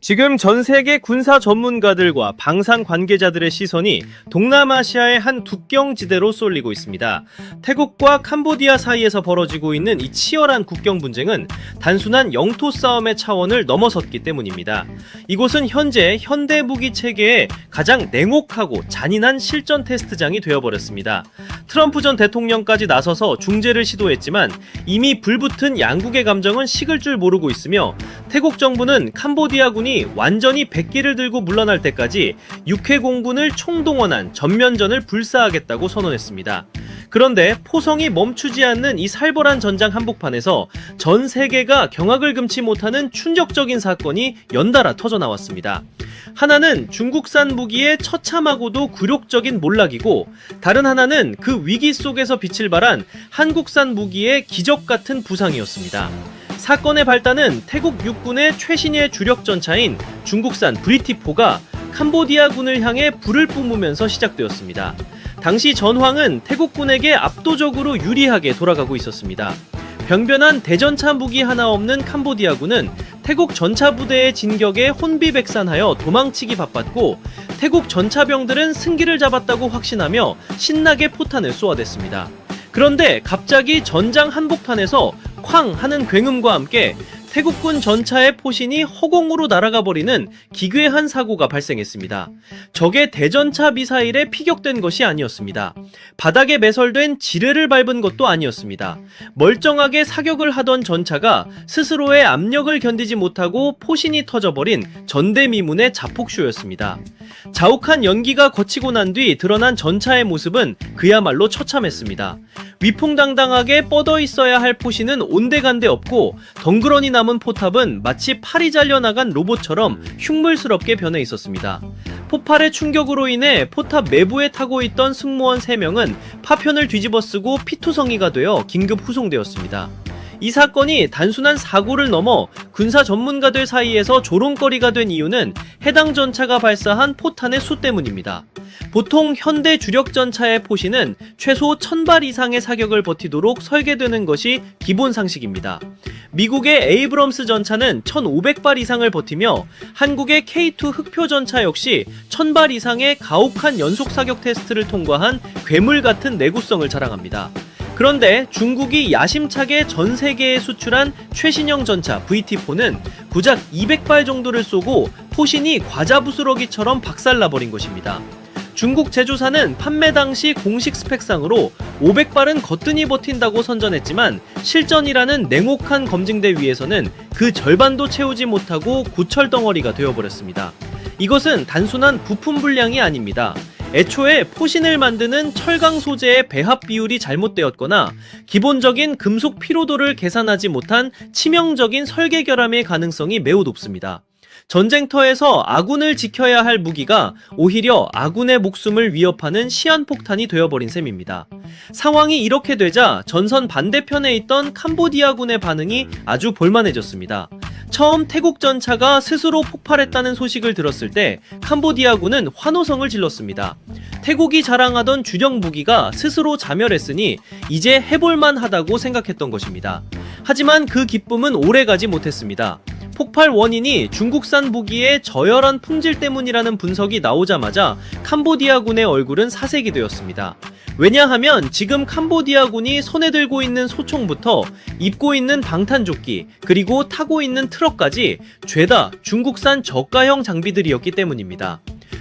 지금 전 세계 군사 전문가들과 방산 관계자들의 시선이 동남아시아의 한 국경지대로 쏠리고 있습니다. 태국과 캄보디아 사이에서 벌어지고 있는 이 치열한 국경 분쟁은 단순한 영토 싸움의 차원을 넘어섰기 때문입니다. 이곳은 현재 현대 무기 체계의 가장 냉혹하고 잔인한 실전 테스트장이 되어버렸습니다. 트럼프 전 대통령까지 나서서 중재를 시도했지만 이미 불붙은 양국의 감정은 식을 줄 모르고 있으며 태국 정부는 캄보디아군이 완전히 백기를 들고 물러날 때까지 육해 공군을 총동원한 전면전을 불사하겠다고 선언했습니다. 그런데 포성이 멈추지 않는 이 살벌한 전장 한복판에서 전 세계가 경악을 금치 못하는 충격적인 사건이 연달아 터져 나왔습니다. 하나는 중국산 무기의 처참하고도 굴욕적인 몰락이고 다른 하나는 그 위기 속에서 빛을 발한 한국산 무기의 기적 같은 부상이었습니다. 사건의 발단은 태국 육군의 최신의 주력 전차인 중국산 브리티포가 캄보디아군을 향해 불을 뿜으면서 시작되었습니다. 당시 전황은 태국군에게 압도적으로 유리하게 돌아가고 있었습니다. 변변한 대전차 무기 하나 없는 캄보디아군은 태국 전차 부대의 진격에 혼비백산하여 도망치기 바빴고 태국 전차병들은 승기를 잡았다고 확신하며 신나게 포탄을 쏘아댔습니다. 그런데 갑자기 전장 한복판에서 쾅 하는 굉음과 함께 태국군 전차의 포신이 허공으로 날아가 버리는 기괴한 사고가 발생했습니다. 적의 대전차 미사일에 피격된 것이 아니었습니다. 바닥에 매설된 지뢰를 밟은 것도 아니었습니다. 멀쩡하게 사격을 하던 전차가 스스로의 압력을 견디지 못하고 포신이 터져버린 전대미문의 자폭쇼였습니다. 자욱한 연기가 거치고 난 뒤 드러난 전차의 모습은 그야말로 처참했습니다. 위풍당당하게 뻗어 있어야 할 포신은 온데간데 없고 덩그러니 남은 포탑은 마치 팔이 잘려나간 로봇처럼 흉물스럽게 변해 있었습니다. 폭발의 충격으로 인해 포탑 내부에 타고 있던 승무원 3명은 파편을 뒤집어 쓰고 피투성이가 되어 긴급 후송되었습니다. 이 사건이 단순한 사고를 넘어 군사 전문가들 사이에서 조롱거리가 된 이유는 해당 전차가 발사한 포탄의 수 때문입니다. 보통 현대 주력 전차의 포신은 최소 1000발 이상의 사격을 버티도록 설계되는 것이 기본 상식입니다. 미국의 에이브럼스 전차는 1500발 이상을 버티며 한국의 K2 흑표 전차 역시 1000발 이상의 가혹한 연속 사격 테스트를 통과한 괴물 같은 내구성을 자랑합니다. 그런데 중국이 야심차게 전 세계에 수출한 최신형 전차 VT4는 고작 200발 정도를 쏘고 포신이 과자 부스러기처럼 박살나버린 것입니다. 중국 제조사는 판매 당시 공식 스펙상으로 500발은 거뜬히 버틴다고 선전했지만 실전이라는 냉혹한 검증대 위에서는 그 절반도 채우지 못하고 구철 덩어리가 되어버렸습니다. 이것은 단순한 부품 불량이 아닙니다. 애초에 포신을 만드는 철강 소재의 배합 비율이 잘못되었거나 기본적인 금속 피로도를 계산하지 못한 치명적인 설계 결함의 가능성이 매우 높습니다. 전쟁터에서 아군을 지켜야 할 무기가 오히려 아군의 목숨을 위협하는 시한폭탄이 되어버린 셈입니다. 상황이 이렇게 되자 전선 반대편에 있던 캄보디아군의 반응이 아주 볼만해졌습니다. 처음 태국 전차가 스스로 폭발했다는 소식을 들었을 때 캄보디아군은 환호성을 질렀습니다. 태국이 자랑하던 주력 무기가 스스로 자멸했으니 이제 해볼만 하다고 생각했던 것입니다. 하지만 그 기쁨은 오래 가지 못했습니다. 폭발 원인이 중국산 무기의 저열한 품질 때문이라는 분석이 나오자마자 캄보디아군의 얼굴은 사색이 되었습니다. 왜냐하면 지금 캄보디아군이 손에 들고 있는 소총부터 입고 있는 방탄조끼 그리고 타고 있는 트럭까지 죄다 중국산 저가형 장비들이었기 때문입니다.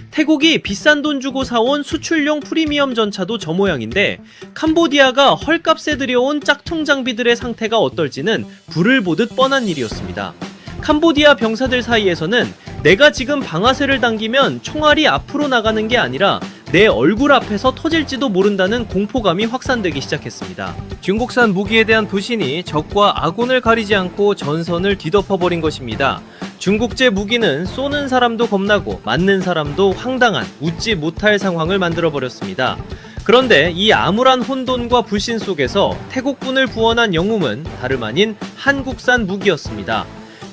태국이 비싼 돈 주고 사온 수출용 프리미엄 전차도 저 모양인데 캄보디아가 헐값에 들여온 짝퉁 장비들의 상태가 어떨지는 불을 보듯 뻔한 일이었습니다. 캄보디아 병사들 사이에서는 내가 지금 방아쇠를 당기면 총알이 앞으로 나가는 게 아니라 내 얼굴 앞에서 터질지도 모른다는 공포감이 확산되기 시작했습니다. 중국산 무기에 대한 부신이 적과 아군을 가리지 않고 전선을 뒤덮어버린 것입니다. 중국제 무기는 쏘는 사람도 겁나고 맞는 사람도 황당한 웃지 못할 상황을 만들어버렸습니다. 그런데 이 암울한 혼돈과 불신 속에서 태국군을 구원한 영웅은 다름 아닌 한국산 무기였습니다.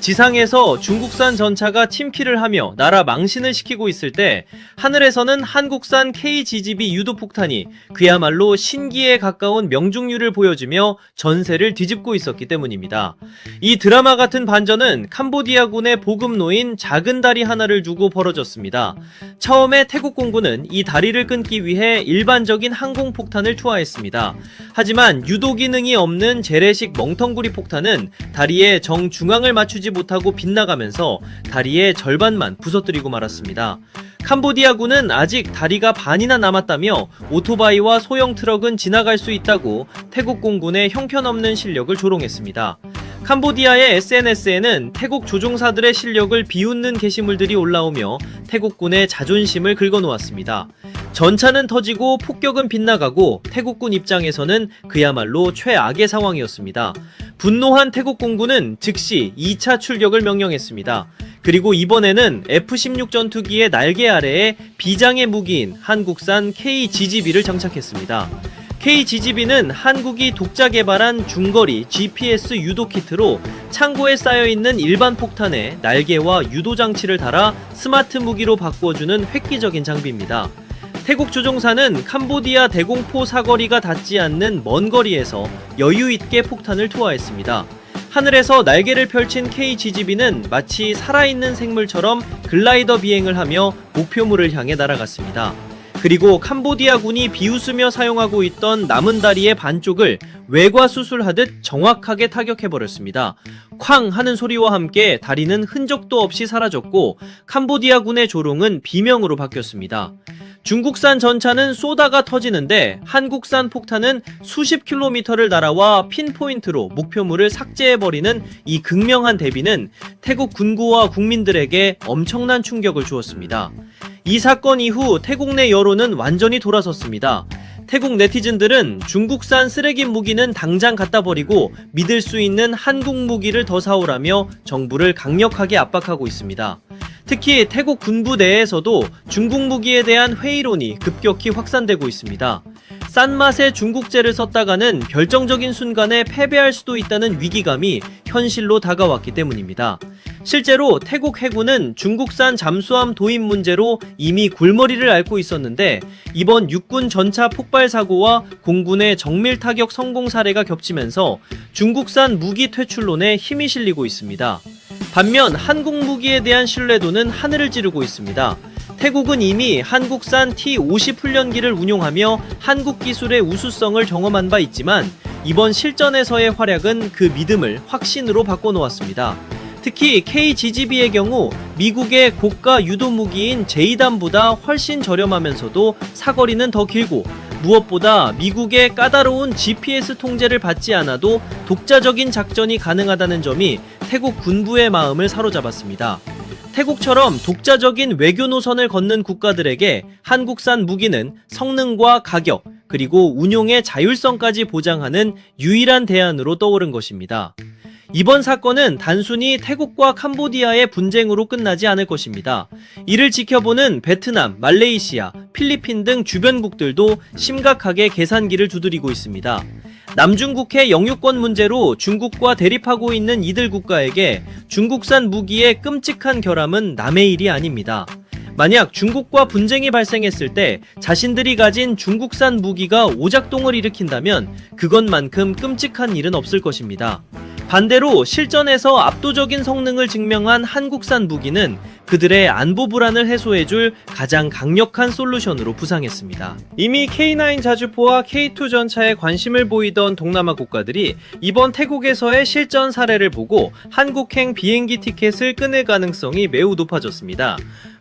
지상에서 중국산 전차가 팀킬을 하며 나라 망신을 시키고 있을 때 하늘에서는 한국산 KGGB 유도폭탄이 그야말로 신기에 가까운 명중률을 보여주며 전세를 뒤집고 있었기 때문입니다. 이 드라마 같은 반전은 캄보디아군의 보급로인 작은 다리 하나를 두고 벌어졌습니다. 처음에 태국 공군은 이 다리를 끊기 위해 일반적인 항공폭탄을 투하했습니다. 하지만 유도 기능이 없는 재래식 멍텅구리 폭탄은 다리의 정중앙을 맞추지 못하고 빗나가면서 다리의 절반만 부서뜨리고 말았습니다. 캄보디아군은 아직 다리가 반이나 남았다며 오토바이와 소형 트럭은 지나갈 수 있다고 태국 공군의 형편없는 실력을 조롱했습니다. 캄보디아의 SNS에는 태국 조종사들의 실력을 비웃는 게시물들이 올라오며 태국군의 자존심을 긁어놓았습니다. 전차는 터지고 폭격은 빗나가고 태국군 입장에서는 그야말로 최악의 상황이었습니다. 분노한 태국 공군은 즉시 2차 출격을 명령했습니다. 그리고 이번에는 F-16 전투기의 날개 아래에 비장의 무기인 한국산 KGGB를 장착했습니다. KGGB는 한국이 독자 개발한 중거리 GPS 유도 키트로 창고에 쌓여있는 일반 폭탄에 날개와 유도 장치를 달아 스마트 무기로 바꿔주는 획기적인 장비입니다. 태국 조종사는 캄보디아 대공포 사거리가 닿지 않는 먼 거리에서 여유 있게 폭탄을 투하했습니다. 하늘에서 날개를 펼친 KGGB는 마치 살아있는 생물처럼 글라이더 비행을 하며 목표물을 향해 날아갔습니다. 그리고 캄보디아 군이 비웃으며 사용하고 있던 남은 다리의 반쪽을 외과 수술하듯 정확하게 타격해버렸습니다. 쾅 하는 소리와 함께 다리는 흔적도 없이 사라졌고 캄보디아 군의 조롱은 비명으로 바뀌었습니다. 중국산 전차는 쏘다가 터지는데 한국산 폭탄은 수십 킬로미터를 날아와 핀포인트로 목표물을 삭제해버리는 이 극명한 대비는 태국 군구와 국민들에게 엄청난 충격을 주었습니다. 이 사건 이후 태국 내 여론은 완전히 돌아섰습니다. 태국 네티즌들은 중국산 쓰레기 무기는 당장 갖다 버리고 믿을 수 있는 한국 무기를 더 사오라며 정부를 강력하게 압박하고 있습니다. 특히 태국 군부 내에서도 중국 무기에 대한 회의론이 급격히 확산되고 있습니다. 싼 맛의 중국제를 썼다가는 결정적인 순간에 패배할 수도 있다는 위기감이 현실로 다가왔기 때문입니다. 실제로 태국 해군은 중국산 잠수함 도입 문제로 이미 골머리를 앓고 있었는데 이번 육군 전차 폭발 사고와 공군의 정밀 타격 성공 사례가 겹치면서 중국산 무기 퇴출론에 힘이 실리고 있습니다. 반면 한국 무기에 대한 신뢰도는 하늘을 찌르고 있습니다. 태국은 이미 한국산 T-50 훈련기를 운용하며 한국 기술의 우수성을 경험한 바 있지만 이번 실전에서의 활약은 그 믿음을 확신으로 바꿔놓았습니다. 특히 KGGB의 경우 미국의 고가 유도 무기인 제이담보다 훨씬 저렴하면서도 사거리는 더 길고 무엇보다 미국의 까다로운 GPS 통제를 받지 않아도 독자적인 작전이 가능하다는 점이 태국 군부의 마음을 사로잡았습니다. 태국처럼 독자적인 외교 노선을 걷는 국가들에게 한국산 무기는 성능과 가격, 그리고 운용의 자율성까지 보장하는 유일한 대안으로 떠오른 것입니다. 이번 사건은 단순히 태국과 캄보디아의 분쟁으로 끝나지 않을 것입니다. 이를 지켜보는 베트남, 말레이시아, 필리핀 등 주변국들도 심각하게 계산기를 두드리고 있습니다. 남중국해 영유권 문제로 중국과 대립하고 있는 이들 국가에게 중국산 무기의 끔찍한 결함은 남의 일이 아닙니다. 만약 중국과 분쟁이 발생했을 때 자신들이 가진 중국산 무기가 오작동을 일으킨다면 그것만큼 끔찍한 일은 없을 것입니다. 반대로 실전에서 압도적인 성능을 증명한 한국산 무기는 그들의 안보 불안을 해소해줄 가장 강력한 솔루션으로 부상했습니다. 이미 K9 자주포와 K2 전차에 관심을 보이던 동남아 국가들이 이번 태국에서의 실전 사례를 보고 한국행 비행기 티켓을 끊을 가능성이 매우 높아졌습니다.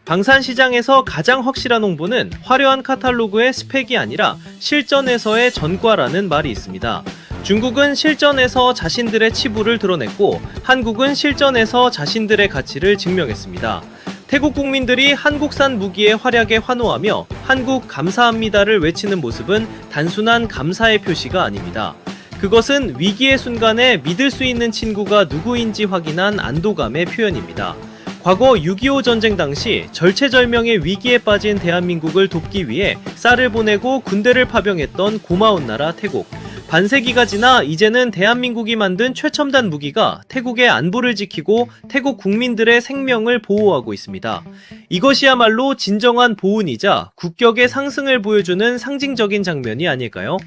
방산 시장에서 가장 확실한 홍보는 화려한 카탈로그의 스펙이 아니라 실전에서의 전과라는 말이 있습니다. 중국은 실전에서 자신들의 치부를 드러냈고 한국은 실전에서 자신들의 가치를 증명했습니다. 태국 국민들이 한국산 무기의 활약에 환호하며 한국 감사합니다를 외치는 모습은 단순한 감사의 표시가 아닙니다. 그것은 위기의 순간에 믿을 수 있는 친구가 누구인지 확인한 안도감의 표현입니다. 과거 6.25 전쟁 당시 절체절명의 위기에 빠진 대한민국을 돕기 위해 쌀을 보내고 군대를 파병했던 고마운 나라 태국. 반세기가 지나 이제는 대한민국이 만든 최첨단 무기가 태국의 안보를 지키고 태국 국민들의 생명을 보호하고 있습니다. 이것이야말로 진정한 보은이자 국격의 상승을 보여주는 상징적인 장면이 아닐까요?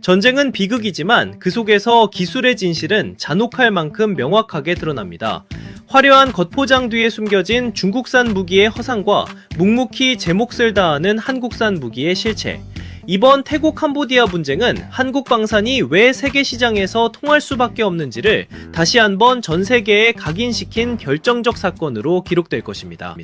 전쟁은 비극이지만 그 속에서 기술의 진실은 잔혹할 만큼 명확하게 드러납니다. 화려한 겉포장 뒤에 숨겨진 중국산 무기의 허상과 묵묵히 제 몫을 다하는 한국산 무기의 실체. 이번 태국 캄보디아 분쟁은 한국 방산이 왜 세계 시장에서 통할 수밖에 없는지를 다시 한번 전 세계에 각인시킨 결정적 사건으로 기록될 것입니다.